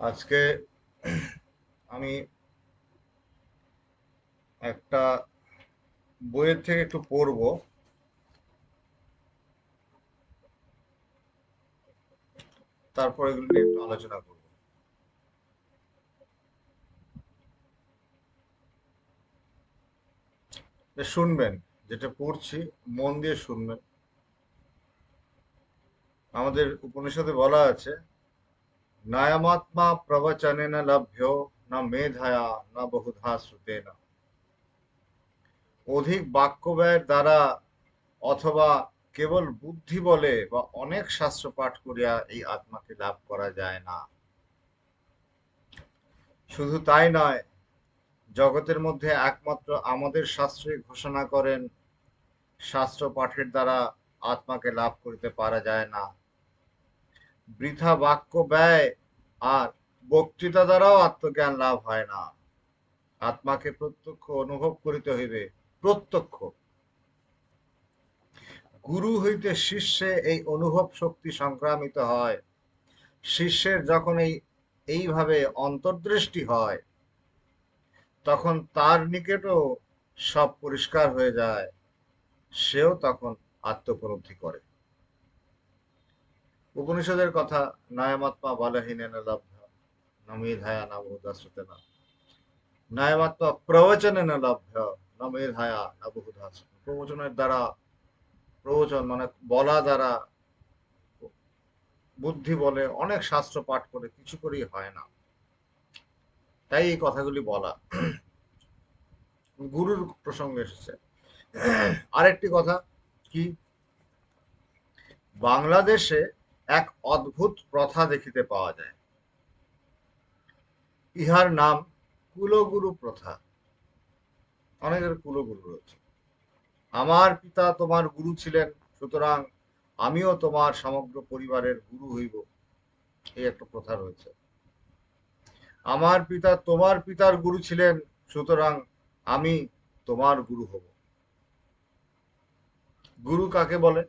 আজকে আমি একটা বইয়ের থেকে একটু পড়ব। তারপর এগুলো নিয়ে একটু আলোচনা করব। শুনবেন, যেটা পড়ছি, মন দিয়ে শুনবেন। আমাদের উপনিষদে বলা আছে নায়ামাত্মা প্রবচনে না লভ্য না মেধায়া না বহুধা শ্রুতে না অধিক বাক্য ব্যয়ের দ্বারা অথবা কেবল বুদ্ধি বলে বা অনেক শাস্ত্র পাঠ করিয়া এই আত্মাকে লাভ করা যায় না। শুধু তাই নয়, জগতের মধ্যে একমাত্র আমাদের শাস্ত্রে ঘোষণা করেন, শাস্ত্র পাঠের দ্বারা আত্মাকে লাভ করিতে পারা যায় না। বৃথা বাক্য ব্যয় আর বক্তৃতা দ্বারাও আত্মজ্ঞান লাভ হয় না। আত্মাকে প্রত্যক্ষ অনুভব করিতে হইবে, প্রত্যক্ষ। গুরু হইতে শিষ্যে এই অনুভব শক্তি সংক্রামিত হয়। শিষ্যের যখন এই, এইভাবে অন্তর্দৃষ্টি হয়, তখন তার নিকটও সব পরিষ্কার হয়ে যায়। সেও তখন আত্মপলব্ধি করে। উপনিষদের কথা নায়মাত্মা বালহীনেন লব্ধ নমেধায়া না বহুদাশ্রুতে না নায়মাত্মা প্রবচনেন লব্ধ নমেধায়া না বহুদাশ্রুতে প্রবচনের দ্বারা, প্রবচন মানে বলা দ্বারা, বুদ্ধি বলে, অনেক শাস্ত্র পাঠ করে কিছু করেই হয় না। তাই এই কথাগুলি বলা। গুরুর প্রসঙ্গে এসেছে। আরেকটি কথা কি? বাংলাদেশে এক অদ্ভুত প্রথা দেখিতে পাওয়া যায়। ইহার নাম কুলগুরু প্রথা। অনেকের কুলগুরু রয়েছে। আমার পিতা তোমার গুরু ছিলেন, সুতরাং আমিও তোমার সমগ্র পরিবারের গুরু হইব। এই একটা প্রথা রয়েছে। আমার পিতা তোমার পিতার গুরু ছিলেন, সুতরাং আমি তোমার গুরু হব। গুরু কাকে বলে?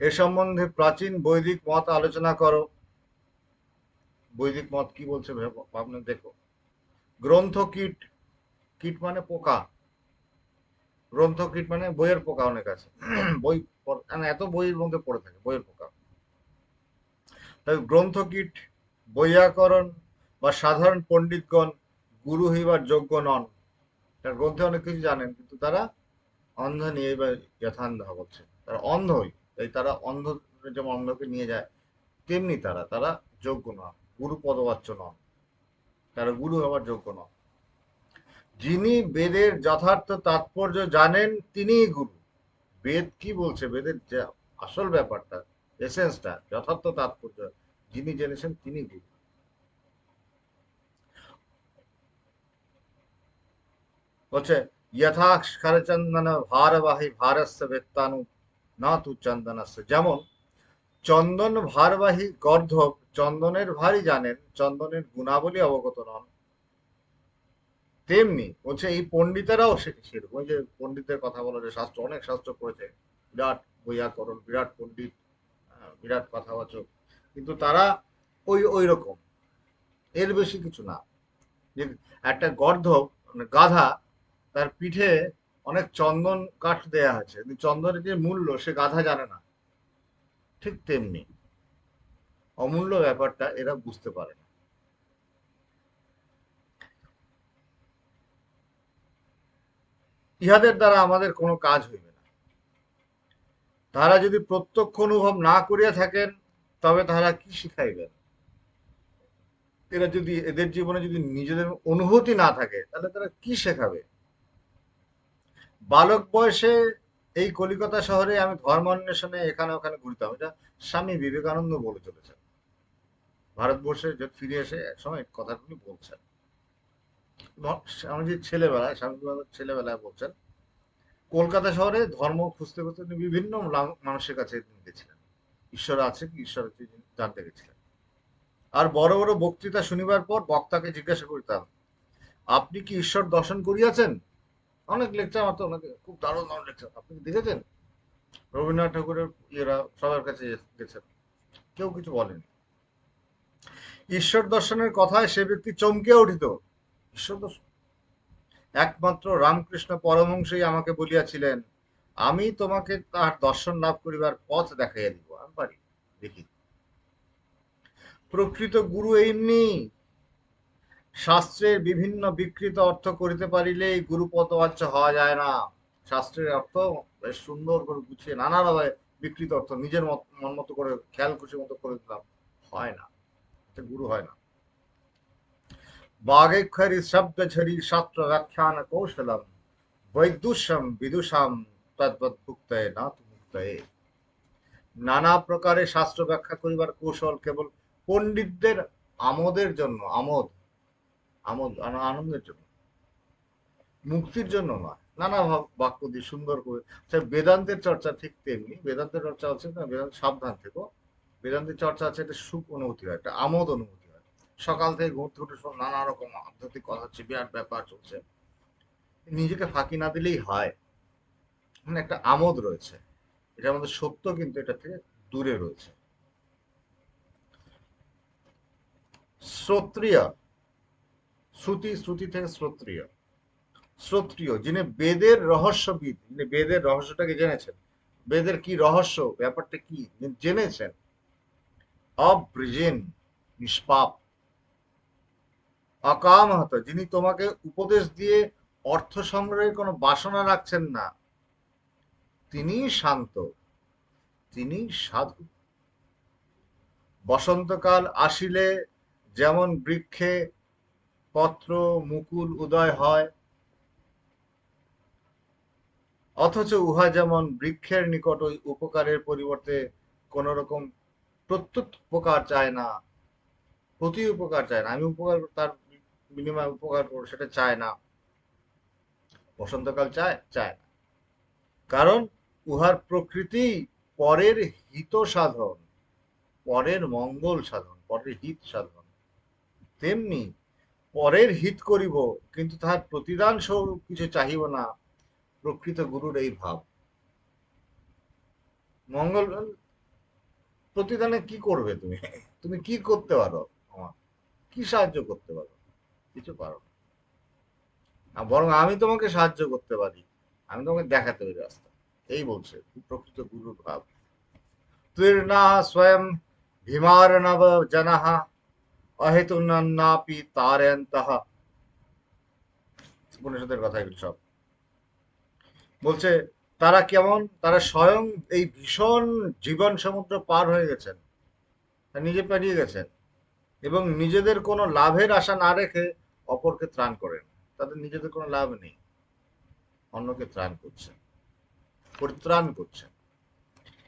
এ সম্বন্ধে প্রাচীন বৈদিক মত আলোচনা করো। বৈদিক মত কি বলছে ভাবনা দেখো। গ্রন্থ কীট কীট মানে পোকা। গ্রন্থ কীট মানে বইয়ের পোকা অনেক আছে। বই এত বইয়ের মধ্যে পড়ে থাকে? বইয়ের পোকা। তাই গ্রন্থ কীট বৈয়াকরণ বা সাধারণ পণ্ডিতগণ, গুরু হইবার যোগ্য নন। তার গ্রন্থে অনেক কিছু জানেন, কিন্তু তারা অন্ধ নিয়ে বা যথান্ধ বলছে তারা অন্ধই। তাই তারা অন্ধ যেমন অন্ধকে নিয়ে যায়, তেমনি তারা তারা যোগ্য নন, গুরু পদবাচ্য নন। তারা গুরু হওয়ার যোগ্য নন। যিনি বেদের যথার্থ তাৎপর্য জানেন, তিনিই গুরু। বেদ কি বলছে? বেদের যে আসল ব্যাপারটা এসেন্সটা যথার্থ তাৎপর্য, যিনি জেনেছেন তিনি গুরু। বলছে যথাক্ষরচন্দন ভারবাহী ভারস্য বেত্তানু না তু চন্দনস্য। যেমন, চন্দন ভারবাহী গর্ধব চন্দনের ভারী জানেন, চন্দনের গুণাবলী অবগত নন। তেমনি বলছে, এই পণ্ডিতেরাও সেরকম যে পণ্ডিতের কথা বলো, যে শাস্ত্র, অনেক শাস্ত্র পড়েছে। বিরাট বৈয়াকরণ, বিরাট পণ্ডিত বিরাট কথাবাচক। কিন্তু তারা ওই ওই রকম। এর বেশি কিছু না। একটা গর্ধব মানে গাধা, তার পিঠে অনেক চন্দন কাঠ দেয়া আছে। চন্দনের যে মূল্য, সে গাধা জানে না। ঠিক তেমনি অমূল্য ব্যাপারটা এরা বুঝতে পারে না। ইহাদের দ্বারা আমাদের কোনো কাজ হইবে না। তারা যদি প্রত্যক্ষ অনুভব না করিয়া থাকেন, তবে তারা কি শিখাইবেন? এরা যদি, এদের জীবনে যদি নিজেদের অনুভূতি না থাকে, তাহলে তারা কি শেখাবে? বালক বয়সে এই কলিকাতা শহরে আমি ধর্ম অন্বেষণে এখানে ওখানে ঘুরতাম। এটা স্বামী বিবেকানন্দ বলে চলেছেন। ভারতবর্ষে ফিরে এসে এক সময় কথাগুলি বলছেন। স্বামীজির ছেলেবেলায়, স্বামী বিবেকানন্দ ছেলেবেলায় বলছেন, কলকাতা শহরে ধর্ম খুঁজতে খুঁজতে তিনি বিভিন্ন মানুষের কাছে গেছিলেন। ঈশ্বর আছে কি? ঈশ্বর আছে জানতে গেছিলেন। আর বড় বড় বক্তৃতা শুনিবার পর বক্তাকে জিজ্ঞাসা করিতাম, আপনি কি ঈশ্বর দর্শন করিয়াছেন? অনেক লেকচার মাত্র ওনাকে খুব দারুণ দারুণ লেকচার আপনি দেখেছেন? রবীন্দ্রনাথ ঠাকুরের ইয়েরা সবার কাছে গেছেন। কেউ কিছু বলেনি। ঈশ্বর দর্শনের কথায় সে ব্যক্তি চমকে উঠিত। ঈশ্বর দর্শন? একমাত্র রামকৃষ্ণ পরমহংসই আমাকে বলিয়াছিলেন, আমি তোমাকে তার দর্শন লাভ করিবার পথ দেখাইয়া দিব। আমি পারি, দেখি। প্রকৃত গুরু এমনি শাস্ত্রের বিভিন্ন বিকৃত অর্থ করিতে পারিলেই গুরুপদ বাচ্চা হওয়া যায় না। শাস্ত্রের অর্থ বেশ সুন্দর করে গুছিয়ে নানাভাবে বিকৃত অর্থ নিজের মন মতো করে, খেয়াল খুশি মতো করে দিলাম। হয় না। গুরু হয় না। বাগেক্ষরি শব্দ ঝরি শাস্ত্র ব্যাখ্যান কৌশলম। বৈদুষম বিদুষাম তদ্ভুক্তয়ে না নানা প্রকারে শাস্ত্র ব্যাখ্যা করিবার কৌশল কেবল পণ্ডিতদের আমোদের জন্য, আমোদ। আমোদ, আন- আনন্দের জন্য। মুক্তির জন্য নয়। নানা ভাব- বাক্য দিয়ে সুন্দর করে আচ্ছা বেদান্তের চর্চা ঠিক তেমনি, বেদান্তের চর্চা আছে না? বেদান্ত, সাবধান থেকো। বেদান্তের চর্চা আছে একটা সুখ অনুভূতি হয়, একটা আমোদ অনুভূতি হয়। সকাল থেকে ঘুরতে ঘুরতে সব নানা রকম আধ্যাত্মিক কথা হচ্ছে, বিরাট ব্যাপার চলছে। নিজেকে ফাঁকি না দিলেই হয়। মানে একটা আমোদ রয়েছে। এটার মধ্যে সত্য, কিন্তু এটা থেকে দূরে রয়েছে। শ্রোত্রিয় শ্রুতি শ্রুতি থেকে শ্রোত্রিয়। শ্রোত্রিয়, যিনি বেদের রহস্যবিদ, যিনি বেদের রহস্যটাকে জেনেছেন। বেদের কি রহস্য, ব্যাপারটা কি জেনেছেন? অব্রিজেন, নিষ্পাপ। অকামহত, যিনি তোমাকে উপদেশ দিয়ে অর্থ সংগ্রহের কোনো বাসনা রাখছেন না। তিনি শান্ত, তিনি সাধু। বসন্তকাল আসিলে যেমন বৃক্ষে পত্র মুকুল উদয় হয়। অথচ উহা যেমন বৃক্ষের নিকট উপকারের পরিবর্তে কোন রকম প্রত্যুপকার চায় না, প্রতি উপকার চায় না। আমি উপকার, তার বিনিময়ে উপকার করব, সেটা চায় না। বসন্তকাল চায় চায় না। কারণ উহার প্রকৃতি পরের হিত সাধন, পরের মঙ্গল সাধন, পরের হিত সাধন। তেমনি পরের হিত করিব, কিন্তু তাহার প্রতিদান স্বরূপ কিছু চাহিব না, প্রকৃত গুরুর এই ভাব। মঙ্গল, প্রতিদানে কি করবে তুমি? তুমি কি করতে পারো আমার? কি সাহায্য করতে পারো? কিছু পারো না। বরং আমি তোমাকে সাহায্য করতে পারি। আমি তোমাকে দেখাতে পারি রাস্তা। এই বলছে প্রকৃত গুরুর ভাব। তীর্ণা স্বয়ং ভীমার নব জনাহ। অহেতু নাপি তারয়ন্তঃ উপনিষদের কথা এগুলো সব। বলছে, তারা কেমন? তারা স্বয়ং এই ভীষণ জীবন সমুদ্র পার হয়ে গেছেন। নিজে পেরিয়ে গেছেন। এবং নিজেদের কোনো লাভের আশা না রেখে অপরকে ত্রাণ করেন। তাদের নিজেদের কোনো লাভ নেই। অন্যকে ত্রাণ করছেন। পরিত্রাণ করছেন।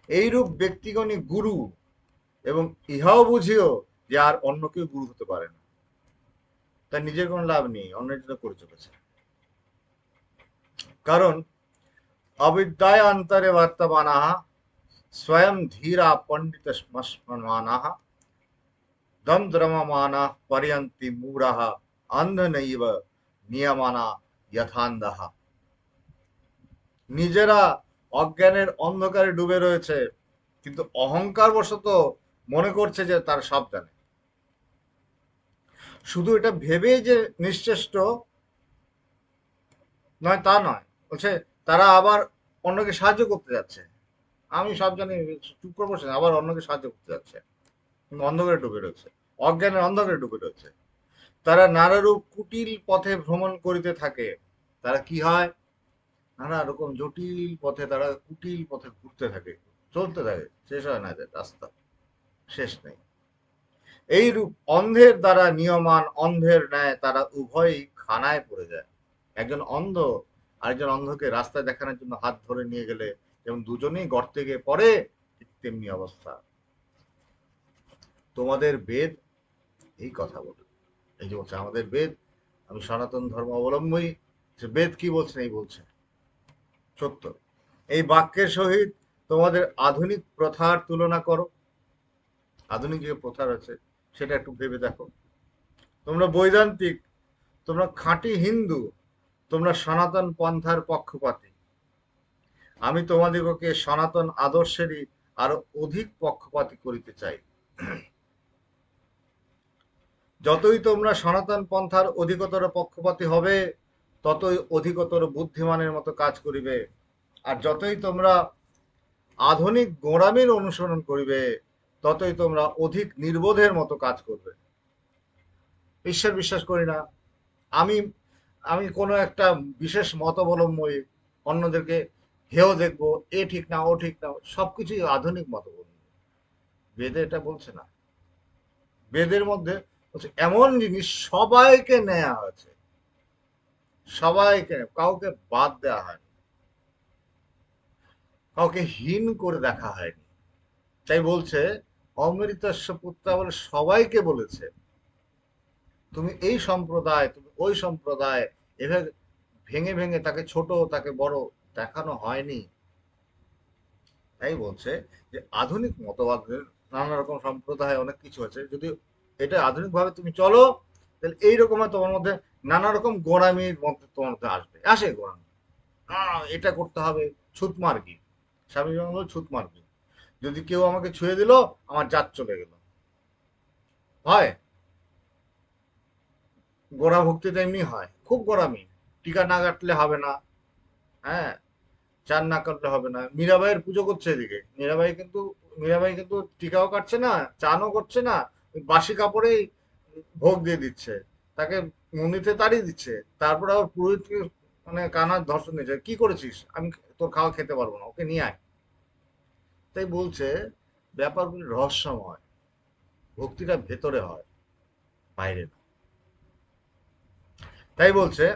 এইরূপ ব্যক্তিগণই গুরু এবং ইহাও বুঝিও যে আর অন্য কেউ গুরু হতে পারে না। তার নিজের কোনো লাভ নেই, অন্যের জন্য করে চলেছে। কারণ, অবিদ্যায় অন্তরে বর্তমানাহা, স্বয়ং ধীরা পণ্ডিত স্মস্মানাহা দম দ্রমমানা পর্যন্তি মূরাহা অন্ধ নৈব নিয়মানা যথান্ধহা। নিজেরা অজ্ঞানের অন্ধকারে ডুবে রয়েছে, কিন্তু অহংকার বশত মনে করছে যে তার সাবধানে। শুধু এটা ভেবেই যে নিশ্চেষ্ট নয়, তা নয়। বলছে, তারা আবার অন্যকে সাহায্য করতে যাচ্ছে। আমি সব জানি, চুপ আবার অন্যকে সাহায্য করতে যাচ্ছে। অন্ধকারে ডুবে রয়েছে, অজ্ঞানের অন্ধকারে ডুবে রয়েছে। তারা নানারূপ কুটিল পথে ভ্রমণ করিতে থাকে। তারা কি হয়? নানা রকম জটিল পথে তারা কুটিল পথে ঘুরতে থাকে, চলতে থাকে। শেষ হয় না রাস্তা। শেষ নেই। এই রূপ অন্ধের দ্বারা নিয়মান অন্ধের ন্যায় তারা উভয়ই খানায় পড়ে যায়। একজন অন্ধ আরেকজন অন্ধকে রাস্তায় দেখানোর জন্য হাত ধরে নিয়ে গেলে যেমন দুজনেই গর্তে গিয়ে পড়ে তেমনি অবস্থা। তোমাদের বেদ এই কথা বলে। এই যে বলছে, আমাদের বেদ, আমি সনাতন ধর্ম অবলম্বী যে বেদ কি বলছেন এই বলছে। সত্য। এই বাক্যের সহিত তোমাদের আধুনিক প্রথার তুলনা করো। আধুনিক যে প্রথা রয়েছে সেটা একটু ভেবে দেখো। তোমরা বৈদান্তিক, তোমরা খাঁটি হিন্দু, তোমরা সনাতন পন্থার পক্ষপাতী। আমি তোমাদিগকে সনাতন আদর্শেরই আরও অধিক পক্ষপাতী করিতে চাই। যতই তোমরা সনাতন পন্থার অধিকতর পক্ষপাতী হবে, ততই অধিকতর বুদ্ধিমানের মতো কাজ করিবে। আর যতই তোমরা আধুনিক গোড়ামির অনুসরণ করিবে ততই তোমরা অধিক নির্বোধের মতো কাজ করবে। ঈশ্বর বিশ্বাস করি না। আমি আমি কোনো একটা বিশেষ মতাবলম্বী অন্যদেরকে হেও দেখব, এ ঠিক না, ও ঠিক না, সবকিছুই আধুনিক মতাবলম্বী। বেদে এটা বলছে না। বেদের মধ্যে বলছে, এমন জিনিস সবাইকে নেয়া হয়েছে। সবাইকে, কাউকে বাদ দেওয়া হয়নি। কাউকে হীন করে দেখা হয়নি। তাই বলছে অমৃতস্য পুত্রা বলে সবাইকে বলেছে, তুমি এই সম্প্রদায়, তুমি ওই সম্প্রদায়, এভাবে ভেঙে ভেঙে তাকে ছোট, তাকে বড় দেখানো হয়নি। তাই বলছে যে আধুনিক মতবাদের নানা রকম সম্প্রদায় অনেক কিছু আছে, যদি এটা আধুনিক ভাবে তুমি চলো, তাহলে এইরকম তোমার মধ্যে নানা রকম গোড়ামির মধ্যে তোমার মধ্যে আসবে। আসে গোড়ামি। এটা করতে হবে ছুত মার্গি স্বামী বিবেকানন্দ ছুত মার্গি যদি কেউ আমাকে ছুঁয়ে দিল, আমার জাত চলে গেল। হয়। গোড়া ভক্তিটা এমনি হয়। খুব গোড়ামি। টিকা না কাটলে হবে না। হ্যাঁ? চান না কাটলে হবে না। মীরাবাইয়ের পুজো করছে এদিকে। মীরাবাই কিন্তু মীরাবাই কিন্তু টিকাও কাটছে না, চানও করছে না। বাসি কাপড়েই ভোগ দিয়ে দিচ্ছে। তাকে মন্দিরতে তাড়িয়ে দিচ্ছে। তারপর আবার পুরোহিতকে মানে কানার ধর্ষণ দিচ্ছে কি করেছিস? আমি তোর খাওয়া খেতে পারব না। ওকে নিয়ে আয়। তাই বলছে, ব্যাপারগুলি রহস্যময়, ভক্তিটা ভেতরে হয়, বাইরে না। তাই বলছে,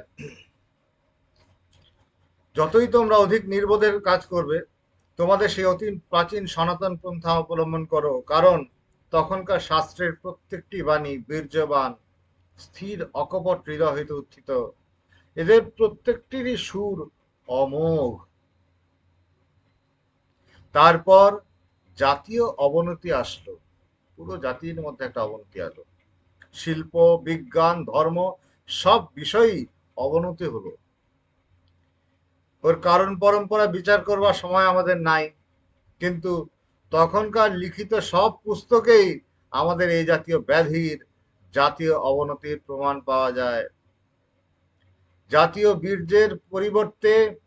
যতই তোমরা অধিক নির্বোধের কাজ করবে, তোমাদের সেই অতি প্রাচীন সনাতন পন্থা অবলম্বন করো, কারণ তখনকার শাস্ত্রের প্রত্যেকটি বাণী বীর্যবান, স্থির, অকপট হৃদয় হইতে উত্থিত। এদের প্রত্যেকটিরই সুর অমোঘ। তারপর জাতীয় অবনতি আসলো। পুরো জাতির মধ্যে একটা অবনতি আসলো শিল্প, বিজ্ঞান, ধর্ম সব বিষয়ই অবনতি হলো। ওর কারণ পরম্পরা বিচার করবার সময় আমাদের নাই। কিন্তু তখনকার লিখিত সব পুস্তকেই আমাদের এই জাতীয় ব্যাধির জাতীয় অবনতির প্রমাণ পাওয়া যায়। জাতীয় বীর্যের পরিবর্তে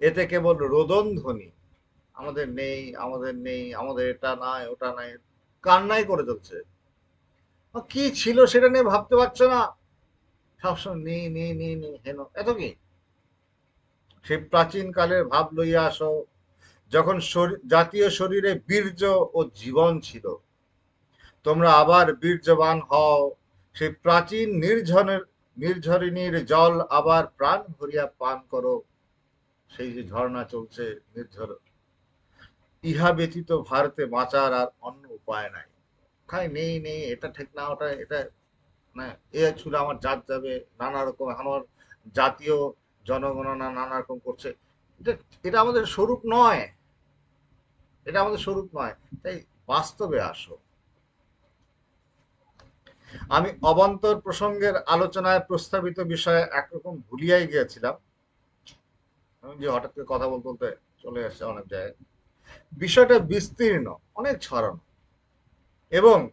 এতে কেবল রোদন ধ্বনি। আমাদের নেই আমাদের নেই, আমাদের এটা নাই, ওটা নাই, কান্নাই করে যাচ্ছে কি ছিল সেটা নিয়ে ভাবতে পারছ না? সবসময় নেই নেই নেই নেই, হেন, এত কি? সেই প্রাচীন কালের ভাব লইয়া আসো, যখন জাতীয় শরীরে বীর্য ও জীবন ছিল, তোমরা আবার বীর্যবান হও। সেই প্রাচীন নির্ঝনের, নির্ঝরিণীর জল আবার প্রাণ ভরিয়া পান করো। সেই যে ঝর্ণা চলছে, নির্ঝর ইহা ব্যতীত ভারতে বাঁচার আর অন্য উপায় নাই। খাই, নেই নেই, এটা ঠিক না, ওটা, এটা, না, এ ছিল আমার জাত যাবে, নানা রকম, আমার জাতীয় জনগণনা নানা রকম করছে। এটা এটা আমাদের স্বরূপ নয়। এটা আমাদের স্বরূপ নয়। তাই বাস্তবে আসো। আমি অবান্তর প্রসঙ্গের আলোচনায় প্রস্তাবিত বিষয়ে একরকম ভুলিয়াই গিয়েছিলাম। আমি যে হঠাৎ করে কথা বলতে বলতে চলে আসছে অনেক জায়গায়। বিষয়টা বিস্তীর্ণ, অনেক ছড়ানো। এবং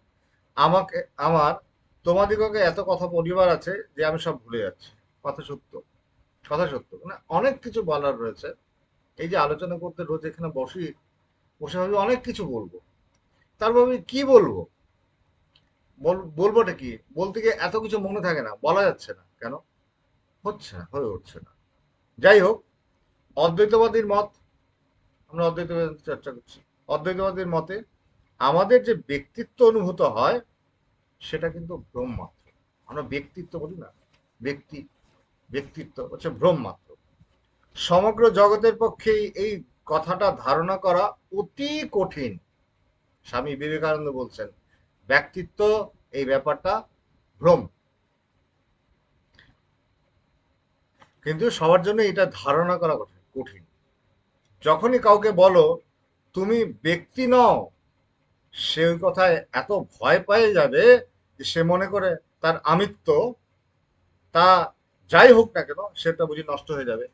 আমাকে, আমার, তোমাদিগকে এত কথা বলিবার আছে যে আমি সব ভুলে যাচ্ছি। কথা সত্য কথা সত্য। মানে অনেক কিছু বলার রয়েছে। এই যে আলোচনা করতে রোজ এখানে বসি, বসে ভাবি অনেক কিছু বলব। তারপর আমি কি বলব? বল- বলবোটা কি? বলতে গিয়ে এত কিছু মনে থাকে না, বলা যাচ্ছে না। কেন? হচ্ছে না, হয়ে উঠছে না। যাই হোক, অদ্বৈতবাদীর মত আমরা অদ্বৈতবাদ চর্চা করছি। অদ্বৈতবাদের মতে আমাদের যে ব্যক্তিত্ব অনুভূত হয়, সেটা কিন্তু ভ্রম আমরা ব্যক্তিত্ব বলি না, ব্যক্তি, ব্যক্তিত্ব হচ্ছে ভ্রম সমগ্র জগতের পক্ষেই এই কথাটা ধারণা করা অতি কঠিন। স্বামী বিবেকানন্দ বলছেন, ব্যক্তিত্ব, এই ব্যাপারটা ভ্রম কিন্তু সবার জন্য এটা ধারণা করা কঠিন কঠিন। যখনই কাউকে বলো, তুমি ব্যক্তি নও, সে ওই কথায় এত ভয় পেয়ে যাবে যে সে মনে করে তার আমিত্ব তা যাই হোক না কেন, সেটা বুঝি নষ্ট হয়ে যাবে।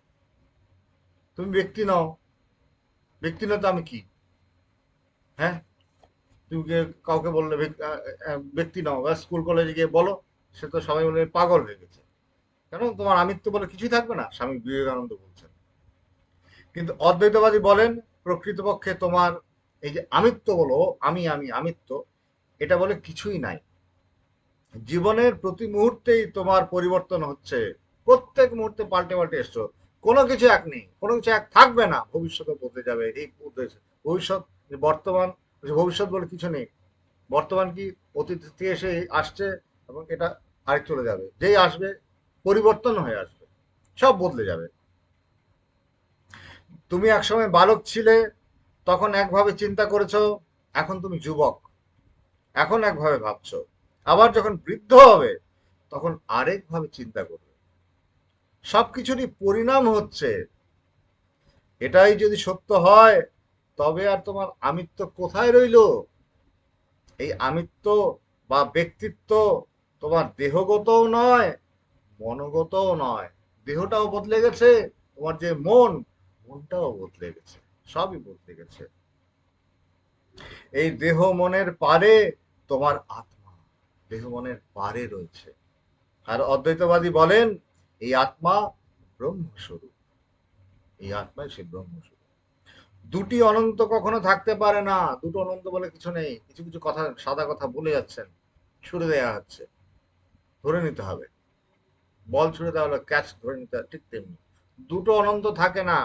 তুমি ব্যক্তি নও, ব্যক্তি নয় তো আমি কি? হ্যাঁ তুমি কাউকে বললে ব্যক্তি- নাও বা স্কুল কলেজে গিয়ে বলো, সে তো সবাই বলে পাগল হয়ে গেছে। কেন? তোমার আমিত্ব বলে কিছুই থাকবে না? স্বামী বিবেকানন্দ বলছেন। কিন্তু অদ্বৈতবাদী বলেন, প্রকৃতপক্ষে তোমার এই যে আমিত্ব বলো, আমি আমি, আমিত্ব, এটা বলে কিছুই নাই। জীবনের প্রতি মুহূর্তেই তোমার পরিবর্তন হচ্ছে। প্রত্যেক মুহূর্তে পাল্টে পাল্টে এসছো। কোনো কিছু এক নেই, কোনো কিছু এক থাকবে না। ভবিষ্যতে বদলে যাবে, এই ভবিষ্যৎ বর্তমান ভবিষ্যৎ বলে কিছু নেই। বর্তমান কি অতীত থেকে এসে আসছে এবং এটা আরেক চলে যাবে। যেই আসবে, পরিবর্তন হয়ে আসবে। সব বদলে যাবে। তুমি একসময় বালক ছিলে, তখন একভাবে চিন্তা করেছ, এখন তুমি যুবক। এখন একভাবে ভাবছ। আবার যখন বৃদ্ধ হবে, তখন আরেকভাবে চিন্তা করবে। সবকিছুরই পরিণাম হচ্ছে, এটাই যদি সত্য হয়, তবে আর তোমার আমিত্ব কোথায় রইল? এই আমিত্ব বা ব্যক্তিত্ব তোমার দেহগতও নয়, মনোগতও নয়। দেহটাও বদলে গেছে, তোমার যে মন মনটাও বদলে গেছে, সবই বদলে গেছে। এই দেহ মনের পারে তোমার আত্মা, দেহ মনের পারে রয়েছে। আর অদ্বৈতবাদী বলেন, এই আত্মা ব্রহ্মস্বরূপ। এই আত্মাই সে ব্রহ্মস্বরূপ। দুটি অনন্ত কখনো থাকতে পারে না, দুটো অনন্ত বলে কিছু নেই। কিছু কিছু কথা, সাদা কথা বলে যাচ্ছেন, ছুড়ে দেওয়া হচ্ছে। ধরে নিতে হবে। বল ছুড়ে দেওয়া হলো, ক্যাচ ধরে নিতে হবে, ঠিক তেমনি। দুটো অনন্ত থাকে না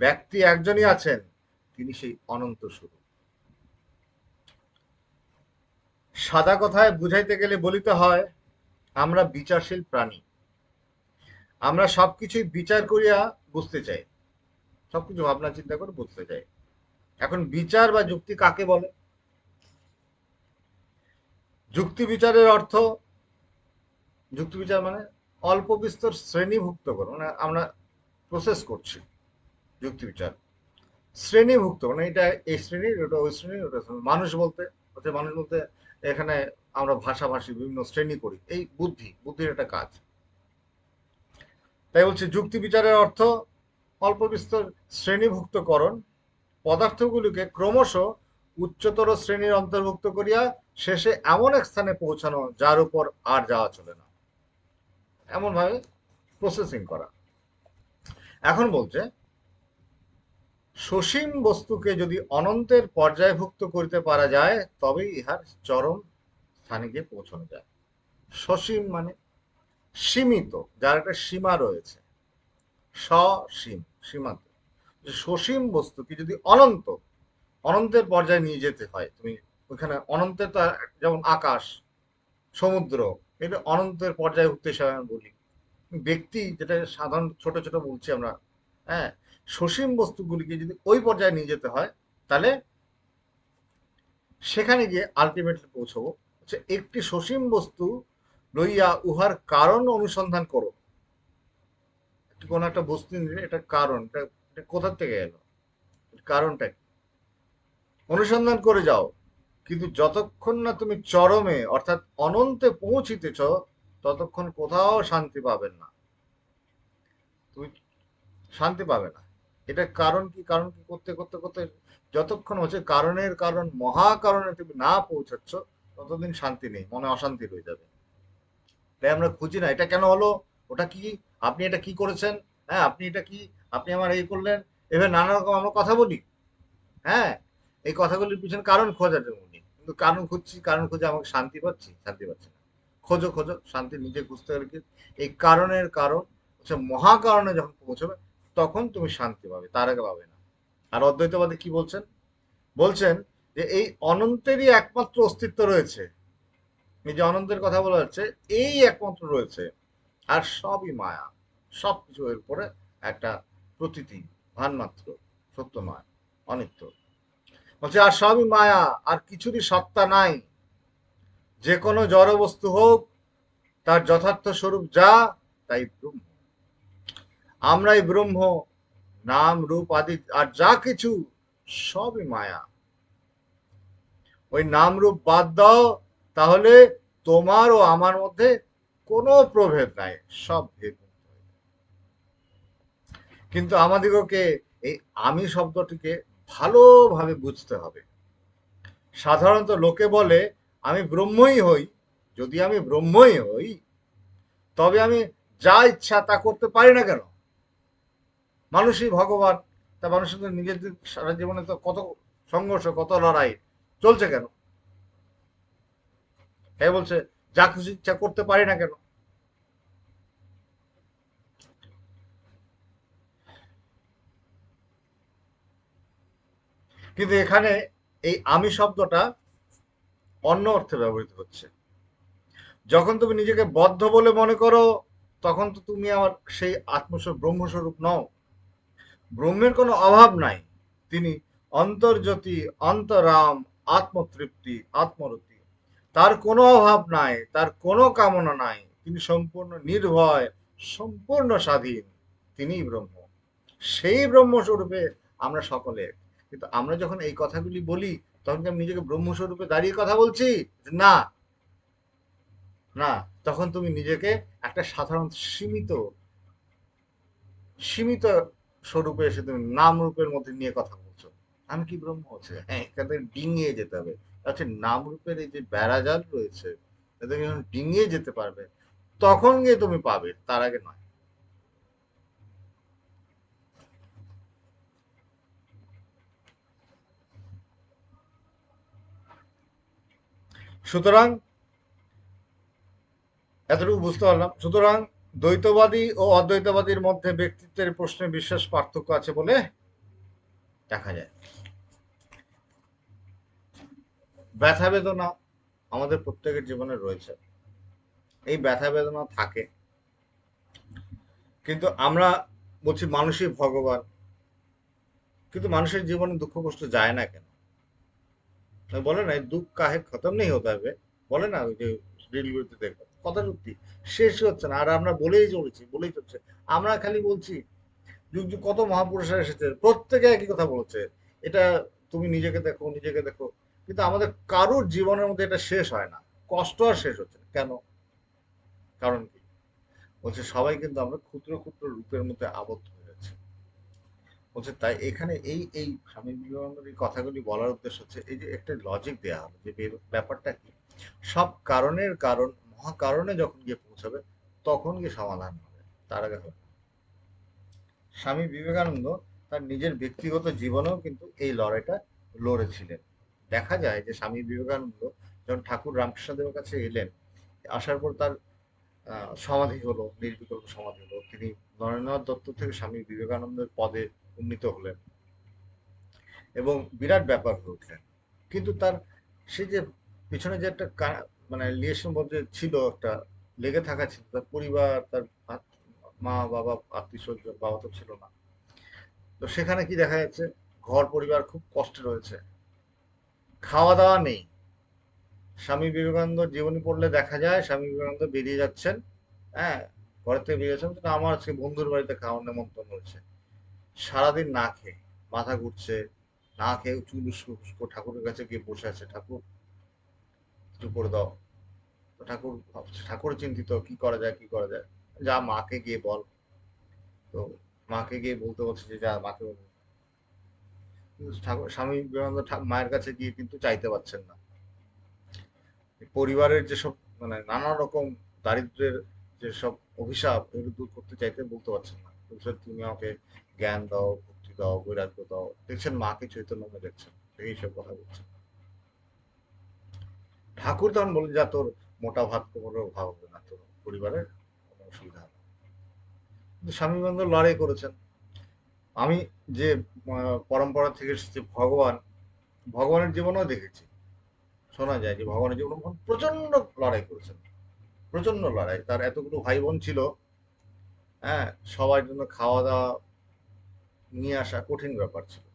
ব্যক্তি একজনই আছেন, তিনি সেই অনন্ত স্বরূপ। সাদা কথায় বুঝাইতে গেলে বলিতে হয়, আমরা বিচারশীল প্রাণী। আমরা সবকিছুই বিচার করিয়া বুঝতে চাই। সবকিছু ভাবনা চিন্তা করে বুঝতে চাই। এখন বিচার বা যুক্তি কাকে বলে? যুক্তি বিচারের অর্থ, যুক্তি বিচার মানে অল্প বিস্তর শ্রেণীভুক্ত করো মানে আমরা প্রসেস করছি। যুক্তি বিচার শ্রেণীভুক্ত মানে এটা এই শ্রেণির ওটা ওই শ্রেণির, ওটা মানুষ বলতে হচ্ছে মানুষ বলতে এখানে আমরা ভাষাভাষী, বিভিন্ন শ্রেণি করি। এই বুদ্ধি, বুদ্ধির একটা কাজ। তাই বলছে যুক্তি বিচারের অর্থ অল্প বিস্তর শ্রেণীভুক্তকরণ। পদার্থগুলিকে ক্রমশ উচ্চতর শ্রেণির অন্তর্ভুক্ত করিয়া শেষে এমন এক স্থানে পৌঁছানো যার উপর আর যাওয়া চলে না। এমন ভাবে প্রসেসিং করা। এখন বলছে সসীম বস্তুকে যদি অনন্তের পর্যায়ভুক্ত করিতে পারা যায়, তবেই ইহার চরম স্থানে গিয়ে পৌঁছানো যায়। সসীম মানে সীমিত, যার একটা সীমা রয়েছে। সসীম, সীমান্ত। সসীম বস্তুকে যদি অনন্ত, অনন্তের পর্যায়ে নিয়ে যেতে হয়, তুমি ওইখানে অনন্তের তো যেমন আকাশ, সমুদ্র, এটা অনন্তের পর্যায়ে উঠতে হিসাবে আমি বলি। ব্যক্তি যেটা সাধারণ ছোট ছোট বলছি আমরা হ্যাঁ সসীম বস্তুগুলিকে যদি ওই পর্যায়ে নিয়ে যেতে হয়, তাহলে সেখানে গিয়ে আলটিমেটলি পৌঁছবো। হচ্ছে একটি সসীম বস্তু লইয়া উহার কারণ অনুসন্ধান করো। কোন একটা বস্তু নিলে এটা কারণ, এটা এটা কোথা থেকে এলো? কারণটা? অনুসন্ধান করে যাও। কিন্তু যতক্ষণ না তুমি চরমে, অর্থাৎ অনন্তে পৌঁছিতেছ, ততক্ষণ কোথাও শান্তি পাবেন না। তুমি শান্তি পাবে না। এটা কারণ কি? কারণ কি করতে করতে করতে যতক্ষণ হচ্ছে কারণের কারণ মহা কারণে তুমি না পৌঁছাচ্ছ, ততদিন শান্তি নেই, মনে অশান্তি রয়ে যাবে। তাই আমরা খুঁজি না, এটা কেন হলো? ওটা কি? আপনি এটা কি করেছেন? হ্যাঁ আপনি এটা কি? আপনি আমার এই করলেন? এভাবে নানা রকম আমরা কথা বলি। হ্যাঁ এই কথাগুলির পিছনে কারণ খোঁজার উনি। কিন্তু কারণ খুঁজছি, কারণ খুঁজে আমাকে শান্তি পাচ্ছি শান্তি পাচ্ছি না। খোঁজো খোঁজো, শান্তি নিজে খুঁজতে গেলে কি? এই কারণের কারণ, হচ্ছে মহা কারণে যখন পৌঁছবে তখন তুমি শান্তি পাবে, তার আগে পাবে না। আর অদ্বৈতবাদী কি বলছেন? বলছেন যে এই অনন্তেরই একমাত্র অস্তিত্ব রয়েছে। এই যে অনন্তের কথা বলা হচ্ছে, এই একমাত্র রয়েছে। আর সবই মায়া সব কিছু এর উপরে একটা প্রতীতি, ভানমাত্র সত্য নয় অনিত্য। বলছে, আর সবই মায়া, আর কিছুরই সত্তা নাই। যে কোনো জড় বস্তু হোক, তার যথার্থ স্বরূপ যা, তাই ব্রহ্ম। আমরাই ব্রহ্ম, নাম, রূপ, আদি, আর যা কিছু, সবই মায়া। ওই নাম, রূপ বাদ দাও, তাহলে তোমার ও আমার মধ্যে কোনো প্রভেদ নাই, সব ভেদ। কিন্তু আমাদিগকে এই আমি শব্দটিকে ভালোভাবে বুঝতে হবে। সাধারণত লোকে বলে, আমি ব্রহ্মই হই, যদি আমি ব্রহ্মই হই, তবে আমি যা ইচ্ছা তা করতে পারি না কেন? মানুষই ভগবান, তা মানুষের তো নিজেদের সারা জীবনে তো কত সংঘর্ষ, কত লড়াই, চলছে কেন? হ্যাঁ বলছে, যা খুশি ইচ্ছা করতে পারি না কেন? কিন্তু এখানে এই আমি শব্দটা অন্য অর্থে ব্যবহৃত হচ্ছে। যখন তুমি নিজেকে বদ্ধ বলে মনে করো, তখন তো তুমি আমার সেই আত্মস্বরূপ, ব্রহ্মস্বরূপ নও। ব্রহ্মের কোনো অভাব নাই। তিনি অন্তর্জ্যোতি, অন্তরাম, আত্মতৃপ্তি, আত্মরতি। তার কোনো অভাব নাই, তার কোনো কামনা নাই। তিনি সম্পূর্ণ নির্ভয়, সম্পূর্ণ স্বাধীন। তিনিই ব্রহ্ম। সেই ব্রহ্মস্বরূপে আমরা সকলে। কিন্তু আমরা যখন এই কথাগুলি বলি, তখন কি আমি নিজেকে ব্রহ্মস্বরূপে দাঁড়িয়ে কথা বলছি? না। না, তখন তুমি নিজেকে একটা সাধারণ সীমিত সীমিত স্বরূপে এসে তুমি নাম রূপের মধ্যে নিয়ে কথা বলছো। আমি কি ব্রহ্ম? হচ্ছে হ্যাঁ এখানে ডিঙিয়ে যেতে হবে। আচ্ছা নাম রূপের এই যে বেড়াজাল রয়েছে, এতে যখন ডিঙিয়ে যেতে পারবে, তখন গিয়ে তুমি পাবে, তার আগে নয়। সুতরাং, এতটুকু বুঝতে পারলাম। সুতরাং দ্বৈতবাদী ও অদ্বৈতবাদীর মধ্যে ব্যক্তিত্বের প্রশ্নে বিশ্বাস পার্থক্য আছে বলে দেখা যায়। ব্যথা বেদনা আমাদের প্রত্যেকের জীবনে রয়েছে। এই ব্যথা বেদনা থাকে। কিন্তু আমরা বলছি মানুষই ভগবান। কিন্তু মানুষের জীবনে দুঃখ কষ্ট যায় না কেন? বলে না দুঃখ কাহে খতম নেই হতে হবে। বলে না ওই যে রিলগুলোতে দেখো কথা সত্যি। শেষ হচ্ছে না। আর আমরা বলেই চলেছি, বলেই চলছে। আমরা খালি বলছি, যুগ যুগ কত মহাপুরুষরা এসেছে, প্রত্যেকে একই কথা বলেছে। এটা তুমি নিজেকে দেখো নিজেকে দেখো। কিন্তু আমাদের কারোর জীবনের মধ্যে এটা শেষ হয় না। কষ্ট আর শেষ হচ্ছে না। কেন? কারণ কি? বলছে, সবাই কিন্তু আমরা ক্ষুদ্র ক্ষুদ্র রূপের মধ্যে আবদ্ধ হয়ে যাচ্ছে বলছে, তাই এখানে এই এই স্বামী বিবেকানন্দের এই কথাগুলি বলার উদ্দেশ্য হচ্ছে, এই যে একটা লজিক দেওয়া হলো যে ব্যাপারটা কি? সব কারণের কারণ মহাকারণে যখন গিয়ে পৌঁছাবে, তখন গিয়ে সমাধান হবে। তার আগে হবে। স্বামী বিবেকানন্দ তার নিজের ব্যক্তিগত জীবনেও কিন্তু এই লড়াইটা লড়েছিলেন। দেখা যায় যে স্বামী বিবেকানন্দ যখন ঠাকুর রামকৃষ্ণদেবের কাছে এলেন, আসার পর তার সমাধি হলো, নির্বিকল্প সমাধি হলো। তিনি নরেন্দ্রনাথ দত্ত থেকে স্বামী বিবেকানন্দের পদে উন্নীত হলেন এবং বিরাট ব্যাপার হয়ে উঠলেন। কিন্তু তার সে যে পিছনে যে একটা মানে রিলেশন মধ্যে ছিল একটা, লেগে থাকা ছিল। তার পরিবার, তার মা, বাবা, আত্মীয় স্বজন, বাবা তো ছিল না। তো সেখানে কি দেখা যাচ্ছে? ঘর, পরিবার খুব কষ্টে রয়েছে। খাওয়া দাওয়া নেই। স্বামী বিবেকানন্দ জীবনী পড়লে দেখা যায়, স্বামী বিবেকানন্দ বেরিয়ে যাচ্ছেন। হ্যাঁ ঘর থেকে বেরিয়ে যাচ্ছেন আমার আজকে বন্ধুর বাড়িতে খাওয়ার নেমন্তন্ন হয়েছে। সারাদিন না খেয়ে মাথা ঘুরছে, না খেয়ে চুল ঠাকুরের কাছে গিয়ে বসে আছে। ঠাকুর কিছু করে দাও। ঠাকুর ঠাকুর চিন্তিত, কি করা যায়, কি করা যায়? যা মাকে গিয়ে বল। তো মাকে গিয়ে বলতে বলছে যে, যা মাকে ঠাকুর, স্বামী বিবেকানন্দ মায়ের কাছে গিয়ে কিন্তু চাইতে পারছেন না। পরিবারের যেসব মানে নানা রকম দারিদ্রের যেসব অভিশাপ, এগুলো দূর করতে চাইতে বলতে পারছেন না। বলছে, তুমি আমাকে জ্ঞান দাও, ভক্তি দাও, বৈরাগ্য দাও। দেখছেন মাকে চৈতন্যময় দেখছেন এইসব কথা বলছেন। ঠাকুর তখন বলে যা তোর মোটা ভাত কোমরের অভাব হবে না তোর পরিবারের কোনো অসুবিধা হবে কিন্তু স্বামী বিবেকানন্দ লড়াই করেছেন। আমি যে পরম্পরা থেকে এসেছে ভগবান, ভগবানের জীবনও দেখেছি। শোনা যায় যে ভগবানের জীবনে প্রচণ্ড লড়াই করেছেন। প্রচণ্ড লড়াই। তার এতগুলো ভাই বোন ছিল। হ্যাঁ সবার জন্য খাওয়া দাওয়া নিয়ে আসা কঠিন ব্যাপার ছিল।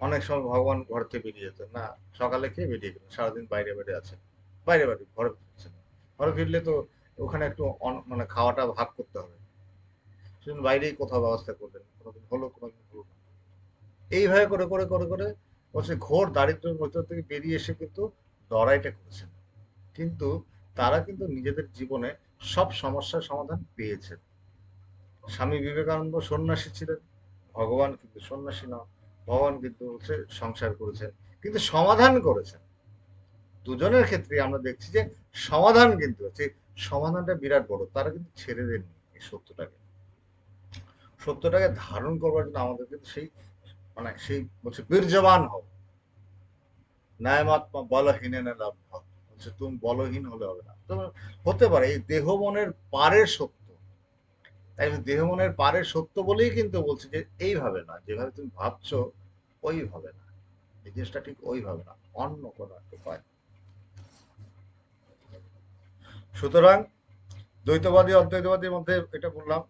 অনেক সময় ভগবান ঘর থেকে বেরিয়ে যেতেন। না, সকালে খেয়ে বেরিয়ে গেলেন। সারাদিন বাইরে বাইরে আছেন। বাইরে বাইরে ঘরে ফিরছেন। না। ঘরে ফিরলে তো ওখানে একটু মানে খাওয়াটা ভাগ করতে হবে। সেজন্য বাইরেই কোথাও ব্যবস্থা করলেন। কোনোদিন হলো কোনোদিন হলো না। এইভাবে করে করে করে করে বলছে, ঘোর দারিদ্রের মধ্যে থেকে বেরিয়ে এসে কিন্তু লড়াইটা করেছেন। কিন্তু তারা কিন্তু নিজেদের জীবনে সব সমস্যার সমাধান পেয়েছেন। স্বামী বিবেকানন্দ সন্ন্যাসী ছিলেন। ভগবান কিন্তু সন্ন্যাসী নন। ভগবান কিন্তু হচ্ছে সংসার করেছেন, কিন্তু সমাধান করেছেন। দুজনের ক্ষেত্রে আমরা দেখছি যে সমাধান কিন্তু হচ্ছে সমাধানটা বিরাট বড়, তারা কিন্তু ছেড়ে দেননি এই সত্যটাকে। সত্যটাকে ধারণ করবার জন্য আমাদের কিন্তু সেই মানে সেই বলছে বীর্যবান হও। ন্যায়মাত্মা বলহীনে না লাভ বলছে, তুমি বলহীন হলে হবে না। তো হতে পারে, এই দেহ মনের পারের সত্য তাই দেহ মনের পারে সত্য বলেই কিন্তু বলছে যে এইভাবে না, যেভাবে তুমি ভাবছ ওইভাবে না। এই জিনিসটা ঠিক ওইভাবে না, অন্য কোনো উপায়। সুতরাং দ্বৈতবাদী, অদ্বৈতবাদীর মধ্যে এটা বললাম,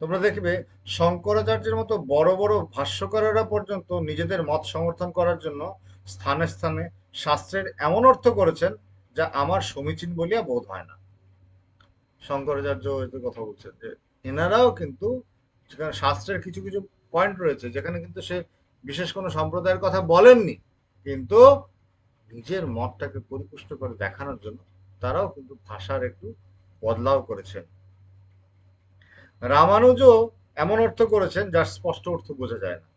তোমরা দেখবে শঙ্করাচার্যের মতো বড় বড় ভাষ্যকারেরা পর্যন্ত নিজেদের মত সমর্থন করার জন্য স্থানে স্থানে শাস্ত্রের এমন অর্থ করেছেন যা আমার সমীচীন বলিয়া বোধ হয় না। শঙ্করাচার্য কথা বলছেন যে এনারাও কিন্তু যেখানে শাস্ত্রের কিছু কিছু পয়েন্ট রয়েছে, যেখানে কিন্তু সে বিশেষ কোনো সম্প্রদায়ের কথা বলেননি, কিন্তু নিজের মতটাকে পরিপুষ্ট করে দেখানোর জন্য তারাও কিন্তু ভাষার একটু বদলাও করেছেন। রামানুজও এমন অর্থ করেছেন যার স্পষ্ট অর্থ বোঝা যায় না।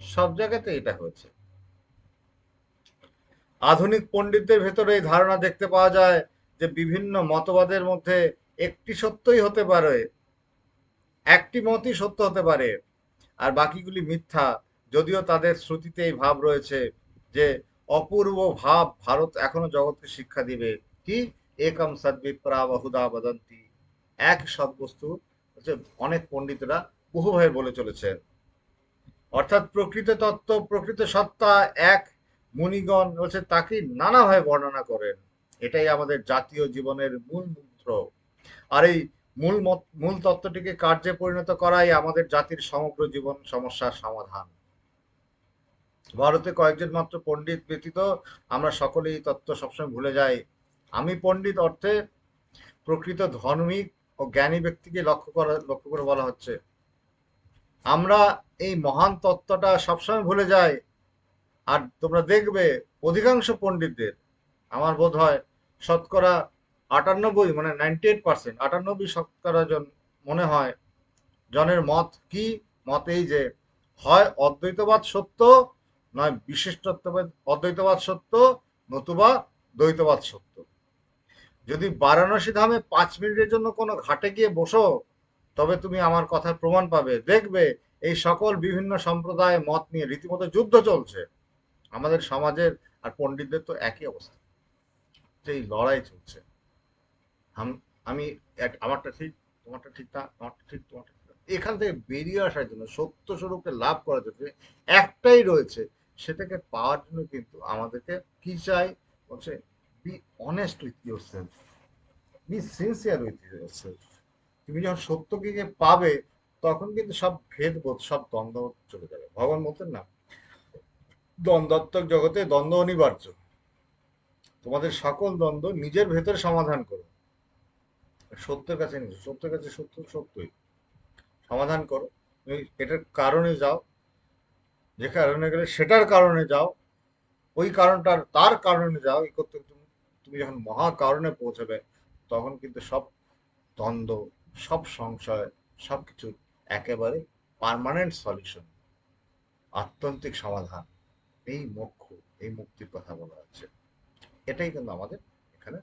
সব জায়গাতে এটা হয়েছে। আধুনিক পণ্ডিতদের ভেতরে এই ধারণা দেখতে পাওয়া যায় যে বিভিন্ন মতবাদের মধ্যে একটি সত্যই হতে পারে একটি মতই সত্য হতে পারে। আর বাকিগুলি মিথ্যা, যদিও তাদের শ্রুতিতে এই ভাব রয়েছে যে, অপূর্ব ভাব ভারত এখনও জগৎকে শিক্ষা দিবে। কি? একম সদ্বিপ্রা বহুদা বদন্তি। এক সৎবস্তু হচ্ছে অনেক পণ্ডিতরা বহুভাবে বলে চলেছেন অর্থাৎ প্রকৃত তত্ত্ব, প্রকৃত সত্তা, এক মুনিগণ হচ্ছে তাকে নানাভাবে বর্ণনা করেন। এটাই আমাদের জাতীয় জীবনের মূল মন্ত্র। আর এই মূল মূল তত্ত্বটিকে কার্যে পরিণত করাই আমাদের জাতির সমগ্র জীবন সমস্যার সমাধান। ভারতে কয়েকজন মাত্র পণ্ডিত ব্যতীত আমরা সকলেই তত্ত্ব সবসময় ভুলে যাই। আমি পণ্ডিত অর্থে প্রকৃত ধর্মিক ও জ্ঞানী ব্যক্তিকে লক্ষ্য করা, লক্ষ্য করে বলা হচ্ছে। আমরা এই মহান তত্ত্বটা সবসময় ভুলে যাই। আর তোমরা দেখবে, অধিকাংশ পণ্ডিতদের, আমার বোধ হয় শতকরা আটানব্বই মানে নাইনটি এইট পার্সেন্ট আটানব্বই শতকরা জন মনে হয় জনের মত কি? মত এই যে, হয় অদ্বৈতবাদ সত্য, নয় বিশিষ্টত্ববাদ, অদ্বৈতবাদ সত্য, নতুবা দ্বৈতবাদ সত্য। যদি বারাণসী ধামে পাঁচ মিনিটের জন্য কোনো ঘাটে গিয়ে বসো, তবে তুমি আমার কথার প্রমাণ পাবে। দেখবে এই সকল বিভিন্ন সম্প্রদায় মত নিয়ে রীতিমতো যুদ্ধ চলছে। আমাদের সমাজের আর পণ্ডিতদের তো একই অবস্থা। এই লড়াই চলছে। আমি আমারটা ঠিক, তোমারটা ঠিক না আমারটা ঠিক, তোমারটা এখান থেকে বেরিয়ে আসার জন্য সত্য স্বরূপকে লাভ করার জন্য একটাই রয়েছে, সেটাকে পাওয়ার জন্য কিন্তু আমাদেরকে কি চাই? বলছে be honest with yourself be sincere with yourself তুমি যখন সত্যকে পাবে, তখন কিন্তু সব ভেদবোধ, সব দ্বন্দ্ব চলে যাবে। ভগবান বলতেন না, দ্বন্দ্বাত্মক জগতে দ্বন্দ্ব অনিবার্য। তোমাদের সকল দ্বন্দ্ব নিজের ভেতরে সমাধান করো। সত্যের কাছে নিয়ে সত্যের কাছে সত্য, সত্যই। সমাধান করো। তুমি এটার কারণে যাও। যে কারণে গেলে সেটার কারণে যাও। ওই কারণটার তার কারণে যাও। এই করতে তুমি যখন মহা কারণে পৌঁছবে, তখন কিন্তু সব দ্বন্দ্ব, সব সংশয় সব কিছু একেবারে পারমানেন্ট সলিউশন আত্যন্তিক সমাধান। এই মোক্ষ, এই মুক্তির কথা বলা হচ্ছে। এটাই কিন্তু আমাদের এখানে